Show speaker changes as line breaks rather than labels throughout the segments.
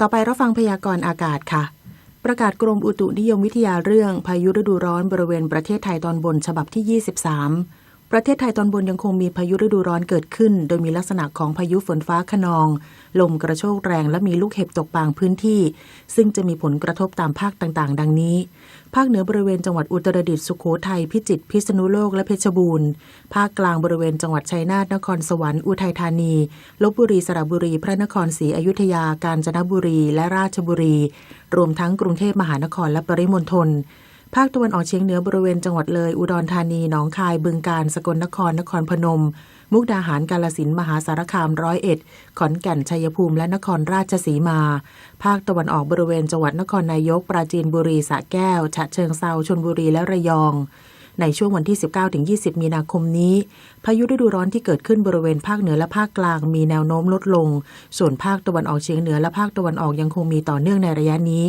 ต่อไปรับฟังพยากรณ์อากาศค่ะ ประกาศกรมอุตุนิยมวิทยาเรื่องพายุฤดูร้อนบริเวณประเทศไทยตอนบนฉบับที่ 23 ประเทศไทยตอนบนยังคงมีพายุฤดูร้อนเกิดขึ้น โดยมีลักษณะของพายุฝนฟ้าขนอง ลมกระโชกแรงและมีลูกเห็บตกบางพื้นที่ ซึ่งจะมีผลกระทบตามภาคต่างๆ ดังนี้ ภาคเหนือบริเวณจังหวัดอุตรดิตถ์สุโขทัยพิจิตรพิษณุโลกและเพชรบูรณ์ภาคกลางบริเวณจังหวัดชัยนาทนครสวรรค์อุทัยธานีลบบุรีสระบุรี พระนครศรีอยุธยา กาญจนบุรี และราชบุรี รวมทั้งกรุงเทพมหานครและปริมณฑล ภาคตะวันออกเฉียงเหนือบริเวณจังหวัดเลย อุดรธานี หนองคาย บึงกาฬ สกลนคร นครพนม มุกดาหาร กาลสิน มหาสารคาม ร้อยเอ็ด ขอนแก่น ชัยภูมิ และนครราชสีมา ภาคตะวันออกบริเวณจังหวัดนครนายก ปราจีนบุรี สระแก้ว ฉะเชิงเซา ชลบุรี และระยอง ในช่วงวันที่ 19-20 มีนาคมนี้ พายุฤดูร้อนที่เกิดขึ้นบริเวณภาคเหนือและภาคกลาง มีแนวโน้มลดลง ส่วนภาคตะวันออกเฉียงเหนือและภาคตะวันออกยังคงมีต่อเนื่องในระยะนี้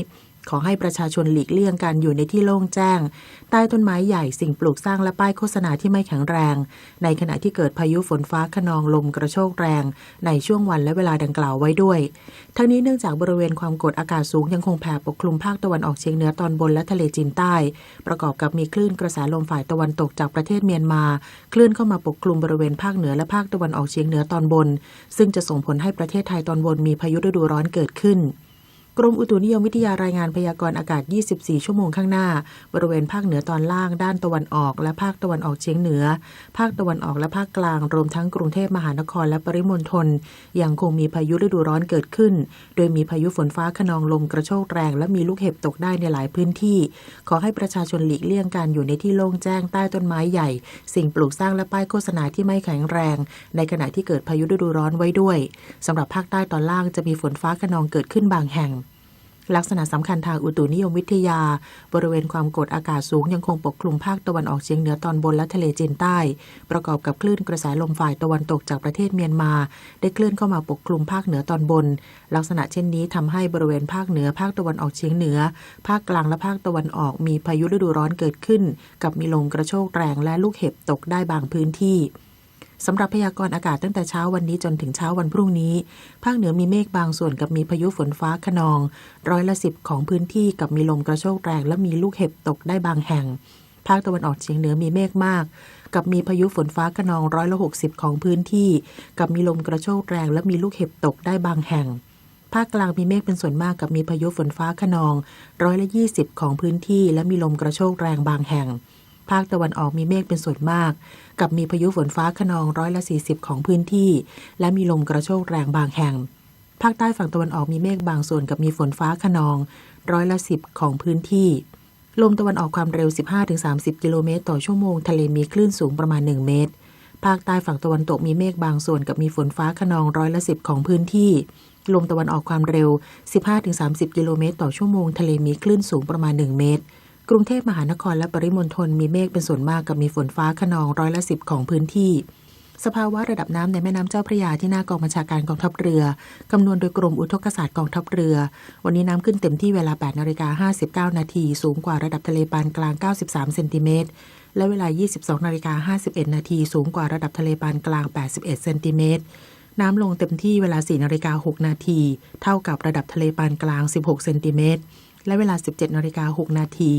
ขอให้ประชาชนหลีกเลี่ยงการอยู่ในที่โล่งแจ้ง ใต้ต้นไม้ใหญ่สิ่งปลูกสร้างและป้ายโฆษณาที่ไม่แข็งแรง ในขณะที่เกิดพายุฝนฟ้าขนองลมกระโชกแรง ในช่วงวันและเวลาดังกล่าวไว้ด้วย ทั้งนี้เนื่องจากบริเวณความกดอากาศสูงยังคงแผ่ปกคลุมภาคตะวันออกเฉียงเหนือตอนบนและทะเลจีนใต้ ประกอบกับมีคลื่นกระแสลมฝ่ายตะวันตกจากประเทศเมียนมาเคลื่อนเข้ามาปกคลุมบริเวณภาคเหนือและภาคตะวันออกเฉียงเหนือตอนบน ซึ่งจะส่งผลให้ประเทศไทยตอนบนมีพายุฤดูร้อนเกิดขึ้น กรมอุตุนิยมวิทยารายงานพยากรณ์อากาศ 24 ชั่วโมงข้างหน้า บริเวณภาคเหนือตอนล่างด้านตะวันออก และภาคตะวันออกเฉียงเหนือ ภาคตะวันออกและภาคกลาง รวมทั้งกรุงเทพมหานครและปริมณฑลยังคงมีพายุฤดูร้อนเกิดขึ้น โดยมีพายุฝนฟ้าขนองลมกระโชกแรง และมีลูกเห็บตกได้ในหลายพื้นที่ ขอให้ประชาชนหลีกเลี่ยงการอยู่ในที่โล่งแจ้งใต้ต้นไม้ใหญ่ สิ่งปลูกสร้างและป้ายโฆษณาที่ไม่แข็งแรง ในขณะที่เกิดพายุฤดูร้อนไว้ด้วยสำหรับภาคใต้ตอนล่างจะมีฝนฟ้าขนองเกิดขึ้นบางแห่ง ลักษณะสำคัญทางอุตุนิยมวิทยา บริเวณความกดอากาศสูงยังคงปกคลุมภาคตะวันออกเฉียงเหนือตอนบนและทะเลจีนใต้ ประกอบกับคลื่นกระแสลมฝ่ายตะวันตกจากประเทศเมียนมา ได้เคลื่อนเข้ามาปกคลุมภาคเหนือตอนบน ลักษณะเช่นนี้ทำให้บริเวณภาคเหนือภาคตะวันออกเฉียงเหนือ ภาคกลางและภาคตะวันออกมีพายุฤดูร้อนเกิดขึ้น กับมีลมกระโชกแรงและลูกเห็บตกได้บางพื้นที่ สำหรับพยากรณ์อากาศตั้งแต่เช้าวันนี้จนถึงเช้าวันพรุ่งนี้ ภาคเหนือมีเมฆบางส่วนกับมีพายุฝนฟ้าขนอง ร้อยละสิบของพื้นที่กับมีลมกระโชกแรงและมีลูกเห็บตกได้บางแห่ง ภาคตะวันออกเฉียงเหนือมีเมฆมาก กับมีพายุฝนฟ้าขนองร้อยละหกสิบของพื้นที่ กับมีลมกระโชกแรงและมีลูกเห็บตกได้บางแห่ง ภาคกลางมีเมฆเป็นส่วนมากกับมีพายุฝนฟ้าขนองร้อยละยี่สิบของพื้นที่ และมีลมกระโชกแรงบางแห่ง ภาคตะวันออกมีเมฆเป็นส่วนมาก กับมีพายุฝนฟ้าขนองร้อยละ 40 ของพื้นที่ และมีลมกระโชกแรงบางแห่ง ภาคใต้ฝั่งตะวันออกมีเมฆบางส่วนกับมีฝนฟ้าขนอง ร้อยละ 10 ของพื้นที่ลมตะวันออกความเร็ว 15-30 กิโลเมตรต่อชั่วโมง ทะเลมีคลื่นสูงประมาณ 1 เมตร ภาคใต้ฝั่งตะวันตกมีเมฆบางส่วนกับมีฝนฟ้าขนองร้อยละ10ของพื้นที่ ลมตะวันออกความเร็ว 15-30 กิโลเมตรต่อชั่วโมง ทะเลมีคลื่นสูงประมาณ 1 เมตร กรุงเทพมหานครและปริมณฑลมีเมฆเป็นส่วนมากกับมีฝนฟ้าขนองร้อยละสิบของพื้นที่ สภาวะระดับน้ำในแม่น้ำเจ้าพระยาที่หน้ากองบัญชาการกองทัพเรือคำนวณโดยกรมอุทกศาสตร์กองทัพเรือ วันนี้น้ำขึ้นเต็มที่เวลา8นาฬิกา59 นาทีสูงกว่าระดับทะเลปานกลาง 93 เซนติเมตรและเวลา 22นาฬิกา51 นาทีสูงกว่าระดับทะเลปานกลาง 81 เซนติเมตรน้ำลงเต็มที่เวลา4นาฬิกา6นาทีเท่ากับระดับทะเลปานกลาง 16 เซนติเมตร และเวลา 17นาฬิกา6นาที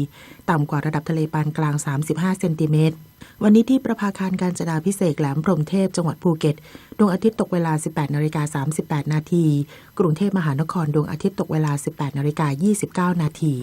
ต่ำกว่าระดับทะเลปานกลาง 35 เซนติเมตร วันนี้ที่ประภาคารการจนาพิเศษแหลมพรมเทพจังหวัดภูเก็ต ดวงอาทิตย์ตกเวลา 18นาฬิกา38 นาที กรุงเทพมหานครดวงอาทิตย์ตกเวลา 18นาฬิกา29 นาที